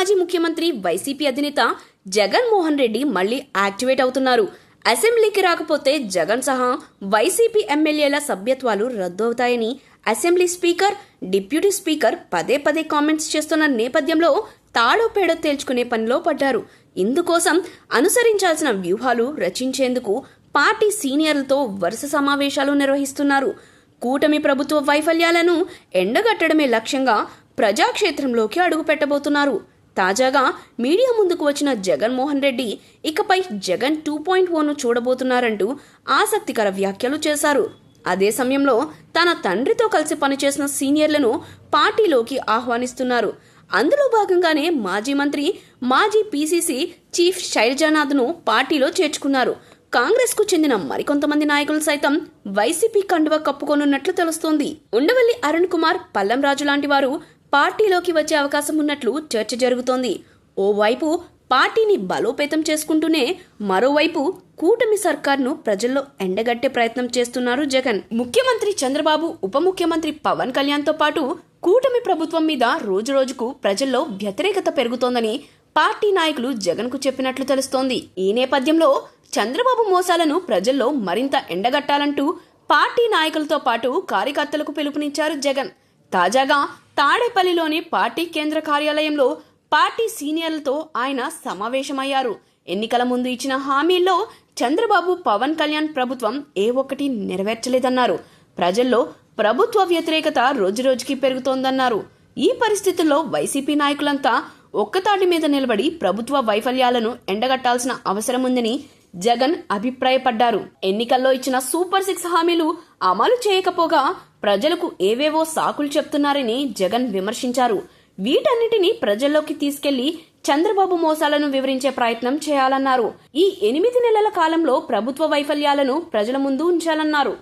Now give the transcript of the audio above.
మాజీ ముఖ్యమంత్రి వైసీపీ అధినేత జగన్మోహన్ రెడ్డి మళ్ళీ యాక్టివేట్ అవుతున్నారు. అసెంబ్లీకి రాకపోతే జగన్ సహా వైసీపీ ఎమ్మెల్యేల సభ్యత్వాలు రద్దు అవుతాయని అసెంబ్లీ స్పీకర్ డిప్యూటీ స్పీకర్ పదే పదే కామెంట్స్ చేస్తున్న నేపథ్యంలో తాడో పేడో తేల్చుకునే పనిలో పడ్డారు. ఇందుకోసం అనుసరించాల్సిన వ్యూహాలు రచించేందుకు పార్టీ సీనియర్లతో వరుస సమావేశాలు నిర్వహిస్తున్నారు. కూటమి ప్రభుత్వ వైఫల్యాలను ఎండగట్టడమే లక్ష్యంగా ప్రజాక్షేత్రంలోకి అడుగుపెట్టబోతున్నారు. తాజాగా మీడియా ముందుకు వచ్చిన జగన్మోహన్ రెడ్డి ఇకపై జగన్ టూ పాయింట్ ఓను చూడబోతున్నారంటూ ఆసక్తికర వ్యాఖ్యలు చేశారు. అదే సమయంలో తన తండ్రితో కలిసి పనిచేసిన సీనియర్లను పార్టీలోకి ఆహ్వానిస్తున్నారు. అందులో భాగంగానే మాజీ మంత్రి మాజీ పీసీసీ చీఫ్ శైలజానాథ్ను పార్టీలో చేర్చుకున్నారు. కాంగ్రెస్కు చెందిన మరికొంతమంది నాయకులు సైతం వైసీపీ కండువ కప్పుకోనున్నట్లు తెలుస్తోంది. ఉండవల్లి అరుణ్ కుమార్ పల్లం రాజు లాంటి వారు పార్టీలోకి వచ్చే అవకాశం ఉన్నట్లు చర్చ జరుగుతోంది. ఓవైపు పార్టీని బలోపేతం చేసుకుంటూనే మరోవైపు కూటమి సర్కార్ను ప్రజల్లో ఎండగట్టే ప్రయత్నం చేస్తున్నారు జగన్. ముఖ్యమంత్రి చంద్రబాబు ఉప ముఖ్యమంత్రి పవన్ కళ్యాణ్తో పాటు కూటమి ప్రభుత్వం మీద రోజురోజుకు ప్రజల్లో వ్యతిరేకత పెరుగుతోందని పార్టీ నాయకులు జగన్కు చెప్పినట్లు తెలుస్తోంది. ఈ నేపథ్యంలో చంద్రబాబు మోసాలను ప్రజల్లో మరింత ఎండగట్టాలంటూ పార్టీ నాయకులతో పాటు కార్యకర్తలకు పిలుపునిచ్చారు జగన్. తాజాగా తాడేపల్లిలోని పార్టీ కేంద్ర కార్యాలయంలో పార్టీ సీనియర్లతో ఆయన సమావేశమయ్యారు. ఎన్నికల ముందు ఇచ్చిన హామీల్లో చంద్రబాబు పవన్ కళ్యాణ్ ప్రభుత్వం ఏ ఒక్కటి నెరవేర్చలేదన్నారు. ప్రజల్లో ప్రభుత్వ వ్యతిరేకత రోజురోజుకి పెరుగుతోందన్నారు. ఈ పరిస్థితుల్లో వైసీపీ నాయకులంతా ఒక్కతాటి మీద నిలబడి ప్రభుత్వ వైఫల్యాలను ఎండగట్టాల్సిన అవసరం ఉందని జగన్ అభిప్రాయపడ్డారు. ఎన్నికల్లో ఇచ్చిన సూపర్ సిక్స్ హామీలు అమలు చేయకపోగా ప్రజలకు ఏవేవో సాకులు చెప్తున్నారని జగన్ విమర్శించారు. వీటన్నిటిని ప్రజల్లోకి తీసుకెళ్ళి చంద్రబాబు మోసాలను వివరించే ప్రయత్నం చేయాలన్నారు. ఈ ఎనిమిది నెలల కాలంలో ప్రభుత్వ వైఫల్యాలను ప్రజల ముందు ఉంచాలన్నారు.